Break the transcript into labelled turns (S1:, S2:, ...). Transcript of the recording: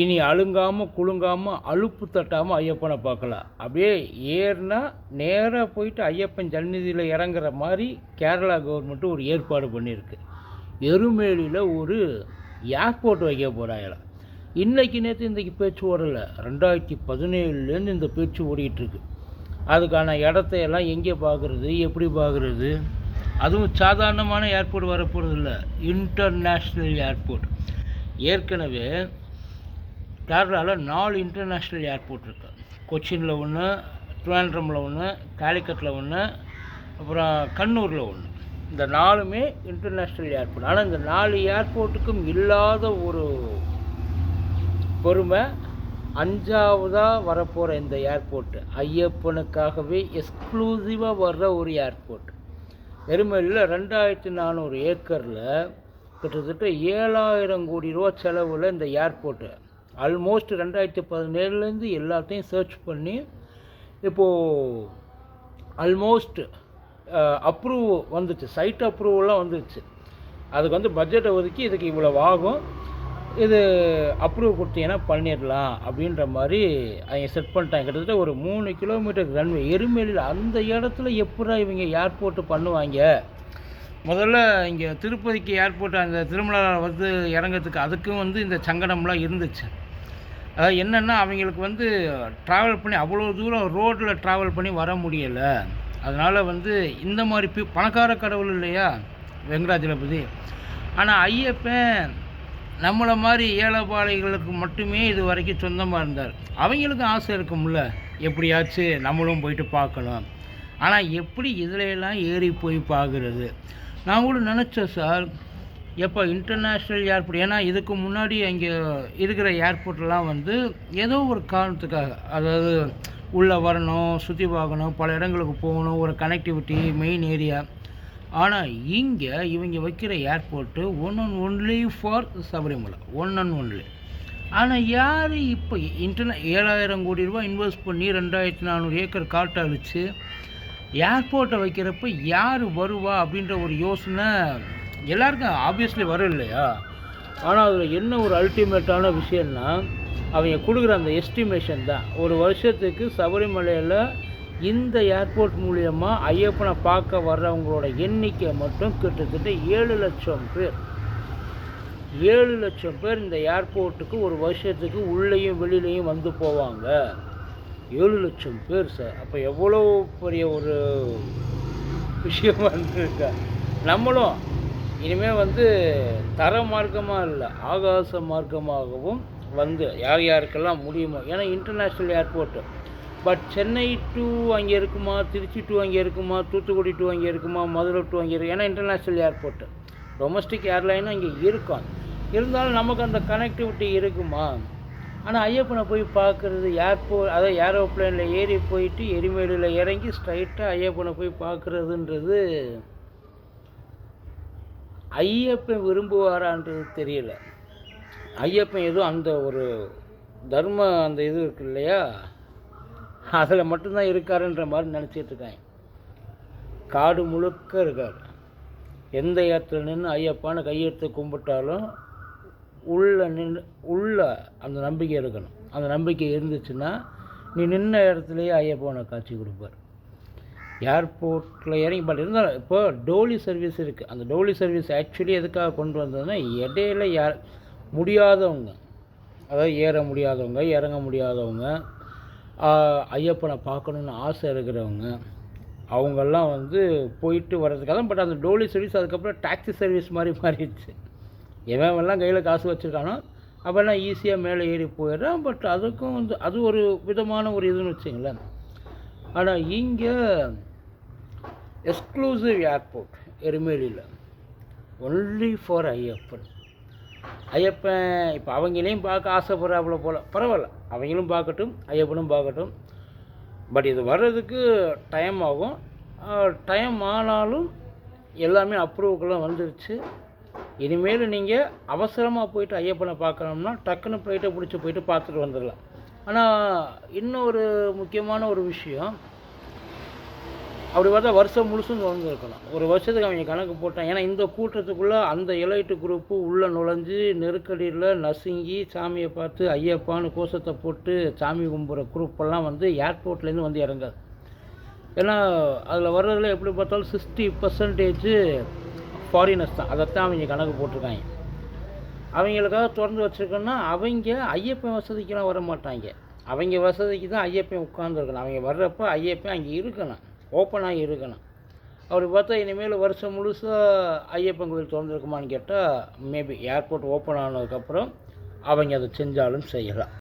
S1: இனி அழுங்காமல் குலுங்காமல் அலுப்பு தட்டாமல் ஐயப்பனை பார்க்கலாம். அப்படியே ஏறினா நேராக போயிட்டு ஐயப்பன் சந்நிதியில் இறங்குற மாதிரி கேரளா கவர்மெண்ட்டு ஒரு ஏற்பாடு பண்ணியிருக்கு. எருமேலியில் ஒரு ஏர்போர்ட் வைக்க போகிறாங்களா இன்றைக்கி நேற்று இன்றைக்கி பேச்சு ஓடலை. ரெண்டாயிரத்தி பதினேழுலேருந்து இந்த பேச்சு ஓடிட்டுருக்கு அதுக்கான இடத்தையெல்லாம் எங்கே பார்க்குறது எப்படி பார்க்குறது? அதுவும் சாதாரணமான ஏர்போர்ட் வரப்போகிறது இல்லை இன்டர்நேஷ்னல் ஏர்போர்ட் ஏற்கனவே கேரளாவில் நாலு இன்டர்நேஷ்னல் ஏர்போர்ட் இருக்குது கொச்சினில் ஒன்று ட்ரிவாண்ட்ரமில் ஒன்று காலிக்கட்டில் ஒன்று அப்புறம் கண்ணூரில் ஒன்று இந்த நாலுமே இன்டர்நேஷ்னல் ஏர்போர்ட் ஆனால் இந்த நாலு ஏர்போர்ட்டுக்கும் இல்லாத ஒரு பொறுமை அஞ்சாவதாக வரப்போகிற இந்த ஏர்போர்ட்டு ஐயப்பனுக்காகவே எக்ஸ்க்ளூசிவாக வர்ற ஒரு ஏர்போர்ட் எருமேலியில் ரெண்டாயிரத்தி நானூறு ஏக்கரில் கிட்டத்தட்ட ஏழாயிரம் கோடி ரூபா செலவில் இந்த ஏர்போர்ட்டு ஆல்மோஸ்ட் ரெண்டாயிரத்தி பதினேழுலேருந்து எல்லாத்தையும் சர்ச் பண்ணி இப்போது ஆல்மோஸ்ட் அப்ரூவ் வந்துச்சு. சைட் அப்ரூவெல்லாம் வந்துச்சு அதுக்கு வந்து பட்ஜெட்டை ஒதுக்கி இதுக்கு இவ்வளோ ஆகும். இது அப்ரூவ் கொடுத்தீங்கன்னா பண்ணிடலாம் அப்படின்ற மாதிரி அவங்க செட் பண்ணிட்டாங்க. கிட்டத்தட்ட ஒரு மூணு கிலோமீட்டருக்கு ரன்வே எருமேலியில் அந்த இடத்துல எப்படா இவங்க ஏர்போர்ட்டு பண்ணுவாங்க? முதல்ல இங்கே திருப்பதிக்கு ஏர்போர்ட் அந்த திருமலா வந்து இறங்கிறதுக்கு அதுக்கும் வந்து இந்த சங்கடம்லாம் இருந்துச்சு. அதாவது என்னென்னா அவங்களுக்கு வந்து ட்ராவல் பண்ணி அவ்வளோ தூரம் ரோட்டில் ட்ராவல் பண்ணி வர முடியலை. அதனால் வந்து இந்த மாதிரி பி பணக்கார கடவுள் இல்லையா? வெங்கடாஜலபதி. ஆனால் ஐயப்பன் நம்மளை மாதிரி ஏழைப்பாளைகளுக்கு மட்டுமே இது வரைக்கும் சொந்தமாக இருந்தார். அவங்களுக்கும் ஆசை இருக்கும்ல எப்படியாச்சும் நம்மளும் போயிட்டு பார்க்கணும். ஆனால் எப்படி இதுல ஏறி போய் பார்க்குறது? நான் கூட நினச்சேன் சார் எப்போ இன்டர்நேஷ்னல் ஏர்போர்ட் ஏன்னா இதுக்கு முன்னாடி அங்கே இருக்கிற ஏர்போர்ட்லாம் வந்து ஏதோ ஒரு காரணத்துக்காக அதாவது உள்ளே வரணும் சுற்றி பார்க்கணும் பல இடங்களுக்கு போகணும் ஒரு கனெக்டிவிட்டி மெயின் ஏரியா ஆனால் இங்கே இவங்க வைக்கிற airport one and only for Sabarimala one and only ஆனால் யார் இப்போ இன்டர்நெ ஏழாயிரம் கோடி ரூபாய் இன்வெஸ்ட் பண்ணி ரெண்டாயிரத்தி நானூறு ஏக்கர் காட்டை அழிச்சு ஏர்போர்ட்டை வைக்கிறப்ப யார் வருவா அப்படின்ற ஒரு யோசனை எல்லாருக்கும் ஆப்வியஸ்லி வரும் இல்லையா ஆனால் அதில் என்ன ஒரு அல்டிமேட்டான விஷயம்னா அவங்க கொடுக்குற அந்த எஸ்டிமேஷன் தான். ஒரு வருஷத்துக்கு சபரிமலையில் இந்த ஏர்போர்ட் மூலியமாக ஐயப்பனை பார்க்க வர்றவங்களோட எண்ணிக்கை மட்டும் கிட்டத்தட்ட ஏழு லட்சம் பேர். ஏழு லட்சம் பேர் இந்த ஏர்போர்ட்டுக்கு ஒரு வருஷத்துக்கு உள்ளேயும் வெளியிலையும் வந்து போவாங்க. ஏழு லட்சம் பேர் சார் அப்போ எவ்வளோ பெரிய ஒரு விஷயம் வந்திருக்கா? நம்மளும் இனிமேல் வந்து தர மார்க்கமாக இல்லை ஆகாச மார்க்கமாகவும் வந்து யார் யாருக்கெல்லாம் முடியுமோ ஏன்னா international airport but Chennai to அங்கே இருக்குமா திருச்சி டு அங்கே இருக்குமா தூத்துக்குடி டு அங்கே இருக்குமா மதுரை டு அங்கே இருக்கு ஏன்னா இன்டர்நேஷ்னல் ஏர்போர்ட்டு டொமஸ்டிக் ஏர்லைனும் இங்கே இருக்கும். இருந்தாலும் நமக்கு அந்த கனெக்டிவிட்டி இருக்குமா? ஆனால் ஐயப்பனை போய் பார்க்குறது ஏர்போர்ட் அதாவது ஏரோப்ளைனில் ஏறி போயிட்டு எரிமேலில் இறங்கி ஸ்ட்ரைட்டாக ஐயப்பனை போய் பார்க்குறதுன்றது ஐயப்பன் விரும்புவாரான்றது தெரியல. ஐயப்பன் எதுவும் அந்த ஒரு தர்ம அந்த இது இருக்கு இல்லையா? அதில் மட்டும்தான் இருக்காருன்ற மாதிரி நினச்சிட்டு இருக்காங்க. காடு முழுக்க இருக்கார். எந்த இடத்துல நின்று ஐயப்பான கையெடுத்து கும்பிட்டாலும் உள்ள நின்று உள்ள அந்த நம்பிக்கை இருக்கணும். அந்த நம்பிக்கை இருந்துச்சுன்னா நீ நின்ன இடத்துலையே ஐயப்பனை காட்சி கொடுப்பார். ஏர்போர்ட்டில் இறங்கி பட் இருந்தாலும் இப்போ டோலி சர்வீஸ் இருக்குது அந்த டோலி சர்வீஸ் ஆக்சுவலி எதுக்காக கொண்டு வந்ததுன்னா இடையில யார் முடியாதவங்க அதாவது ஏற முடியாதவங்க இறங்க முடியாதவங்க ஐயப்பனை பார்க்கணுன்னு ஆசை இருக்கிறவங்க அவங்கெல்லாம் வந்து போயிட்டு வர்றதுக்காக பட் அந்த டோலி சர்வீஸ் அதுக்கப்புறம் டாக்ஸி சர்வீஸ் மாதிரி மாறிடுச்சு. எவன் எல்லாம் கையில் காசு வச்சுருக்கானோ? அப்போல்லாம் ஈஸியாக மேலே ஏறி போயிடுறான் பட் அதுக்கும் வந்து அது ஒரு விதமான ஒரு இதுன்னு வச்சுங்களேன். ஆனால் இங்கே எக்ஸ்க்ளூசிவ் ஏர்போர்ட் எருமேலியில் ஒன்லி ஃபார் ஐயப்பன் ஐயப்பன் இப்போ அவங்களையும் பார்க்க ஆசைப்படுறாப்புல போல். பரவாயில்ல. அவங்களும் பார்க்கட்டும் ஐயப்பனும் பார்க்கட்டும். பட் இது வர்றதுக்கு டைம் ஆகும். டைம் ஆனாலும் எல்லாமே அப்ரூவுக்கெல்லாம் வந்துருச்சு. இனிமேல் நீங்கள் அவசரமாக போயிட்டு ஐயப்பனை பார்க்கணும்னா டக்குன்னு ஃப்ளைட்டை பிடிச்சி போயிட்டு பார்த்துட்டு வந்துடலாம் ஆனால் இன்னொரு முக்கியமான ஒரு விஷயம் அப்படி பார்த்தா வருஷம் முழுசும் திறந்துருக்கணும் ஒரு வருஷத்துக்கு அவங்க கணக்கு போட்டான் ஏன்னா இந்த கூட்டத்துக்குள்ளே அந்த இலைட்டு குரூப்பு உள்ளே நுழைஞ்சு நெருக்கடியில் நசுங்கி சாமியை பார்த்து ஐயப்பான்னு கோஷத்தை போட்டு சாமி கும்பிட்ற குரூப்பெல்லாம் வந்து ஏர்போர்ட்லேருந்து வந்து இறங்காது. ஏன்னா அதில் வர்றதில் எப்படி பார்த்தாலும் சிக்ஸ்டி பர்சன்டேஜ் ஃபாரினர்ஸ் தான். அதைத்தான் அவங்க கணக்கு போட்டிருக்காங்க. அவங்களுக்காக திறந்து வச்சுருக்கோன்னா அவங்க ஐயப்பன் வசதிக்கெலாம் வர மாட்டாங்க அவங்க வசதிக்கு தான் ஐயப்பன் உட்காந்துருக்கணும் அவங்க வர்றப்போ ஐயப்பன் அங்கே இருக்கணும். ஓப்பனாக இருக்கணும். அப்படி பார்த்தா இனிமேல் வருஷம் முழுசாக ஐயப்பன் கோயில் திறந்துருக்குமான்னு கேட்டால் மேபி ஏர்போர்ட் ஓப்பன் ஆனதுக்கப்புறம் அவங்க அதை செஞ்சாலும் செய்யலாம்.